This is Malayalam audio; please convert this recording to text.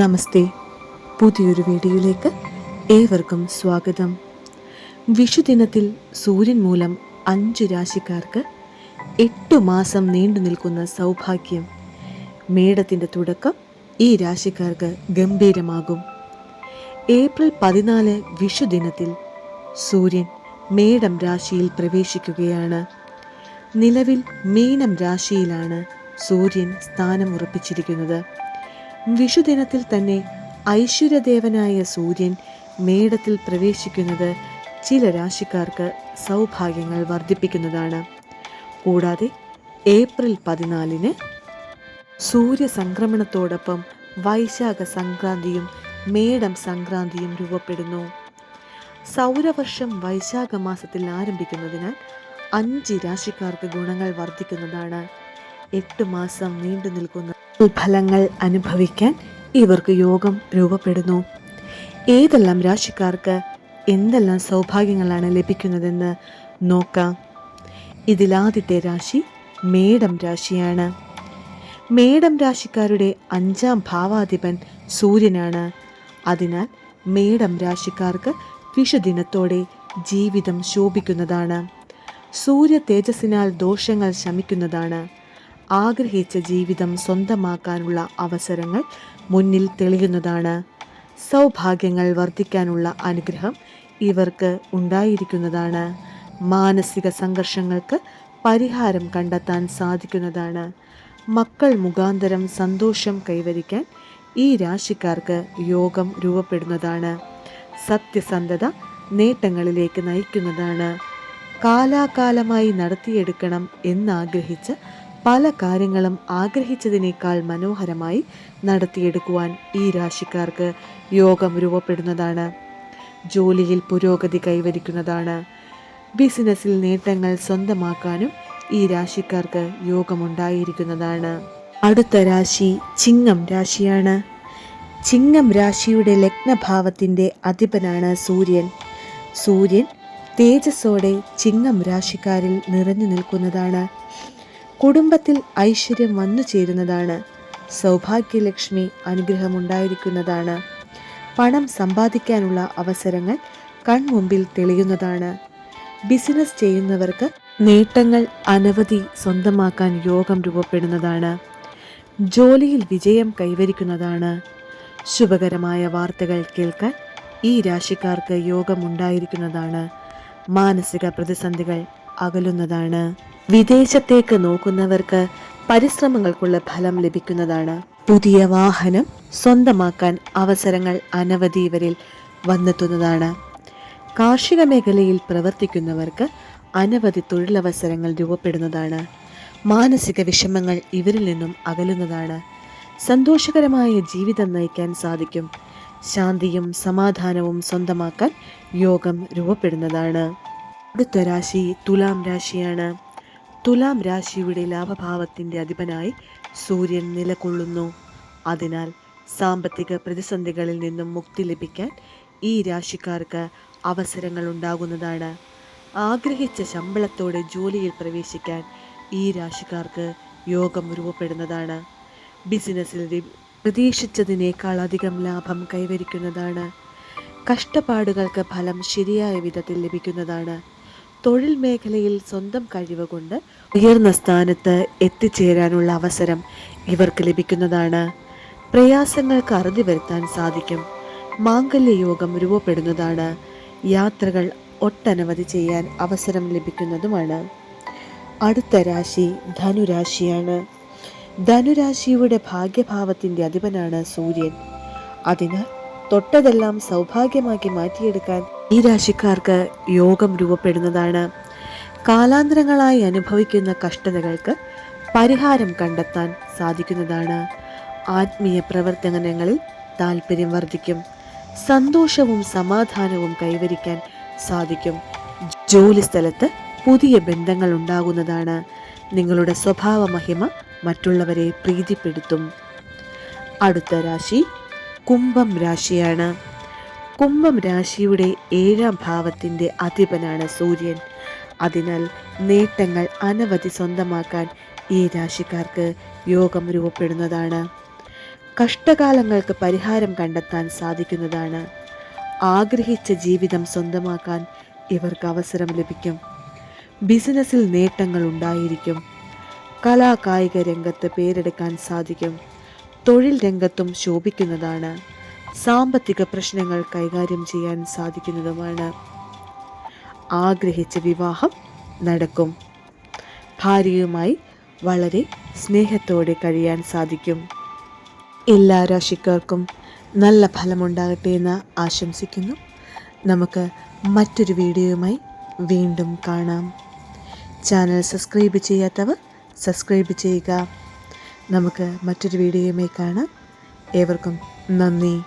നമസ്തേ. പുതിയൊരു വീഡിയോയിലേക്ക് ഏവർക്കും സ്വാഗതം. വിഷുദിനത്തിൽ സൂര്യൻ മൂലം അഞ്ചു രാശിക്കാർക്ക് എട്ടു മാസം നീണ്ടു നിൽക്കുന്ന സൗഭാഗ്യം. മേടത്തിന്റെ തുടക്കം ഈ രാശിക്കാർക്ക് ഗംഭീരമാകും. ഏപ്രിൽ പതിനാല് വിഷുദിനത്തിൽ സൂര്യൻ മേടം രാശിയിൽ പ്രവേശിക്കുകയാണ്. നിലവിൽ മീനം രാശിയിലാണ് സൂര്യൻ സ്ഥാനം ഉറപ്പിച്ചിരിക്കുന്നത്. വിഷുദിനത്തിൽ തന്നെ ഐശ്വര്യദേവനായ സൂര്യൻ മേടത്തിൽ പ്രവേശിക്കുന്നത് ചില രാശിക്കാർക്ക് സൗഭാഗ്യങ്ങൾ വർദ്ധിപ്പിക്കുന്നതാണ്. കൂടാതെ ഏപ്രിൽ പതിനാലിന് സൂര്യസംക്രമണത്തോടൊപ്പം വൈശാഖ സംക്രാന്തിയും മേടം സംക്രാന്തിയും രൂപപ്പെടുന്നു. സൗരവർഷം വൈശാഖ മാസത്തിൽ ആരംഭിക്കുന്നതിനാൽ അഞ്ച് രാശിക്കാർക്ക് ഗുണങ്ങൾ വർദ്ധിക്കുന്നതാണ്. എട്ട് മാസം നീണ്ടു നിൽക്കുന്ന ഫലങ്ങൾ അനുഭവിക്കാൻ ഇവർക്ക് യോഗം രൂപപ്പെടുന്നു. ഏതെല്ലാം രാശിക്കാർക്ക് എന്തെല്ലാം സൗഭാഗ്യങ്ങളാണ് ലഭിക്കുന്നതെന്ന് നോക്കാം. ഇതിലാദ്യത്തെ രാശി മേടം രാശിയാണ്. മേടം രാശിക്കാരുടെ അഞ്ചാം ഭാവാധിപൻ സൂര്യനാണ്. അതിനാൽ മേടം രാശിക്കാർക്ക് വിഷുദിനത്തോടെ ജീവിതം ശോഭിക്കുന്നതാണ്. സൂര്യ തേജസ്സിനാൽ ദോഷങ്ങൾ ശമിക്കുന്നതാണ്. ആഗ്രഹിച്ച ജീവിതം സ്വന്തമാക്കാനുള്ള അവസരങ്ങൾ മുന്നിൽ തെളിയുന്നതാണ്. സൗഭാഗ്യങ്ങൾ വർദ്ധിക്കാനുള്ള അനുഗ്രഹം ഇവർക്ക് ഉണ്ടായിരിക്കുന്നതാണ്. മാനസിക സംഘർഷങ്ങൾക്ക് പരിഹാരം കണ്ടെത്താൻ സാധിക്കുന്നതാണ്. മക്കൾ മുഖാന്തരം സന്തോഷം കൈവരിക്കാൻ ഈ രാശിക്കാർക്ക് യോഗം രൂപപ്പെടുന്നതാണ്. സത്യസന്ധത നേട്ടങ്ങളിലേക്ക് നയിക്കുന്നതാണ്. കാലാകാലമായി നടത്തിയെടുക്കണം എന്നാഗ്രഹിച്ച് പല കാര്യങ്ങളും ആഗ്രഹിച്ചതിനേക്കാൾ മനോഹരമായി നടത്തിയെടുക്കുവാൻ ഈ രാശിക്കാർക്ക് യോഗം രൂപപ്പെടുന്നതാണ്. ജോലിയിൽ പുരോഗതി കൈവരിക്കുന്നതാണ്. ബിസിനസ്സിൽ നേട്ടങ്ങൾ സ്വന്തമാക്കാനും ഈ രാശിക്കാർക്ക് യോഗമുണ്ടായിരിക്കുന്നതാണ്. അടുത്ത രാശി ചിങ്ങം രാശിയാണ്. ചിങ്ങം രാശിയുടെ ലഗ്നഭാവത്തിന്റെ അധിപനാണ് സൂര്യൻ. സൂര്യൻ തേജസ്സോടെ ചിങ്ങം രാശിക്കാരിൽ നിറഞ്ഞു നിൽക്കുന്നതാണ്. കുടുംബത്തിൽ ഐശ്വര്യം വന്നു ചേരുന്നതാണ്. സൗഭാഗ്യലക്ഷ്മി അനുഗ്രഹമുണ്ടായിരിക്കുന്നതാണ്. പണം സമ്പാദിക്കാനുള്ള അവസരങ്ങൾ കൺമുമ്പിൽ തെളിയുന്നതാണ്. ബിസിനസ് ചെയ്യുന്നവർക്ക് നേട്ടങ്ങൾ അനവധി സ്വന്തമാക്കാൻ യോഗം രൂപപ്പെടുന്നതാണ്. ജോലിയിൽ വിജയം കൈവരിക്കുന്നതാണ്. ശുഭകരമായ വാർത്തകൾ കേൾക്കാൻ ഈ രാശിക്കാർക്ക് യോഗമുണ്ടായിരിക്കുന്നതാണ്. മാനസിക പ്രതിസന്ധികൾ അകലുന്നതാണ്. വിദേശത്തേക്ക് നോക്കുന്നവർക്ക് പരിശ്രമങ്ങൾക്കുള്ള ഫലം ലഭിക്കുന്നതാണ്. പുതിയ വാഹനം സ്വന്തമാക്കാൻ അവസരങ്ങൾ അനവധി ഇവരിൽ വന്നെത്തുന്നതാണ്. കാർഷിക മേഖലയിൽ പ്രവർത്തിക്കുന്നവർക്ക് അനവധി തൊഴിലവസരങ്ങൾ രൂപപ്പെടുന്നതാണ്. മാനസിക വിഷമങ്ങൾ ഇവരിൽ നിന്നും അകലുന്നതാണ്. സന്തോഷകരമായ ജീവിതം നയിക്കാൻ സാധിക്കും. ശാന്തിയും സമാധാനവും സ്വന്തമാക്കാൻ യോഗം രൂപപ്പെടുന്നതാണ്. അടുത്ത രാശി തുലാം രാശിയാണ്. തുലാം രാശിയുടെ ലാഭഭാവത്തിന്റെ അധിപനായി സൂര്യൻ നിലകൊള്ളുന്നു. അതിനാൽ സാമ്പത്തിക പ്രതിസന്ധികളിൽ നിന്നും മുക്തി ലഭിക്കാൻ ഈ രാശിക്കാർക്ക് അവസരങ്ങൾ ഉണ്ടാകുന്നതാണ്. ആഗ്രഹിച്ച ശമ്പളത്തോടെ ജോലിയിൽ പ്രവേശിക്കാൻ ഈ രാശിക്കാർക്ക് യോഗം രൂപപ്പെടുന്നതാണ്. ബിസിനസ്സിൽ പ്രതീക്ഷിച്ചതിനേക്കാൾ അധികം ലാഭം കൈവരിക്കുന്നതാണ്. കഷ്ടപ്പാടുകൾക്ക് ഫലം ശരിയായ വിധത്തിൽ ലഭിക്കുന്നതാണ്. തൊഴിൽ മേഖലയിൽ സ്വന്തം കഴിവ് കൊണ്ട് ഉയർന്ന സ്ഥാനത്ത് എത്തിച്ചേരാനുള്ള അവസരം ഇവർക്ക് ലഭിക്കുന്നതാണ്. പ്രയാസങ്ങൾക്ക് അറുതി വരുത്താൻ സാധിക്കും. മാംഗല്യ യോഗം രൂപപ്പെടുന്നതാണ്. യാത്രകൾ ഒട്ടനവധി ചെയ്യാൻ അവസരം ലഭിക്കുന്നതുമാണ്. അടുത്ത രാശി ധനുരാശിയാണ്. ധനുരാശിയുടെ ഭാഗ്യഭാവത്തിന്റെ അധിപനാണ് സൂര്യൻ. അതിനാൽ തൊട്ടതെല്ലാം സൗഭാഗ്യമാക്കി മാറ്റിയെടുക്കാൻ ഈ രാശിക്കാർക്ക് യോഗം രൂപപ്പെടുന്നതാണ്. കാലാന്തരങ്ങളായി അനുഭവിക്കുന്ന കഷ്ടതകൾക്ക് പരിഹാരം കണ്ടെത്താൻ സാധിക്കുന്നതാണ്. ആത്മീയ പ്രവർത്തനങ്ങളിൽ താല്പര്യം വർദ്ധിക്കും. സന്തോഷവും സമാധാനവും കൈവരിക്കാൻ സാധിക്കും. ജോലി സ്ഥലത്ത് പുതിയ ബന്ധങ്ങൾ ഉണ്ടാകുന്നതാണ്. നിങ്ങളുടെ സ്വഭാവ മഹിമ മറ്റുള്ളവരെ പ്രീതിപ്പെടുത്തും. അടുത്ത രാശി കുംഭം രാശിയാണ്. കുംഭം രാശിയുടെ ഏഴാം ഭാവത്തിന്റെ അധിപനാണ് സൂര്യൻ. അതിനാൽ നേട്ടങ്ങൾ അനവധി സ്വന്തമാക്കാൻ ഈ രാശിക്കാർക്ക് യോഗം രൂപപ്പെടുന്നതാണ്. കഷ്ടകാലങ്ങൾക്ക് പരിഹാരം കണ്ടെത്താൻ സാധിക്കുന്നതാണ്. ആഗ്രഹിച്ച ജീവിതം സ്വന്തമാക്കാൻ ഇവർക്ക് അവസരം ലഭിക്കും. ബിസിനസ്സിൽ നേട്ടങ്ങൾ ഉണ്ടായിരിക്കും. കലാകായിക രംഗത്ത് പേരെടുക്കാൻ സാധിക്കും. തൊഴിൽ രംഗത്തും ശോഭിക്കുന്നതാണ്. സാമ്പത്തിക പ്രശ്നങ്ങൾ കൈകാര്യം ചെയ്യാൻ സാധിക്കുന്നതുമാണ്. ആഗ്രഹിച്ച വിവാഹം നടക്കും. ഭാര്യയുമായി വളരെ സ്നേഹത്തോടെ കഴിയാൻ സാധിക്കും. എല്ലാ രാശിക്കാർക്കും നല്ല ഫലമുണ്ടാകട്ടെ എന്ന് ആശംസിക്കുന്നു. നമുക്ക് മറ്റൊരു വീഡിയോയുമായി വീണ്ടും കാണാം. ചാനൽ സബ്സ്ക്രൈബ് ചെയ്യാത്തവർ സബ്സ്ക്രൈബ് ചെയ്യുക. നമുക്ക് മറ്റൊരു വീഡിയോയുമായി കാണാം. ഏവർക്കും നന്ദി.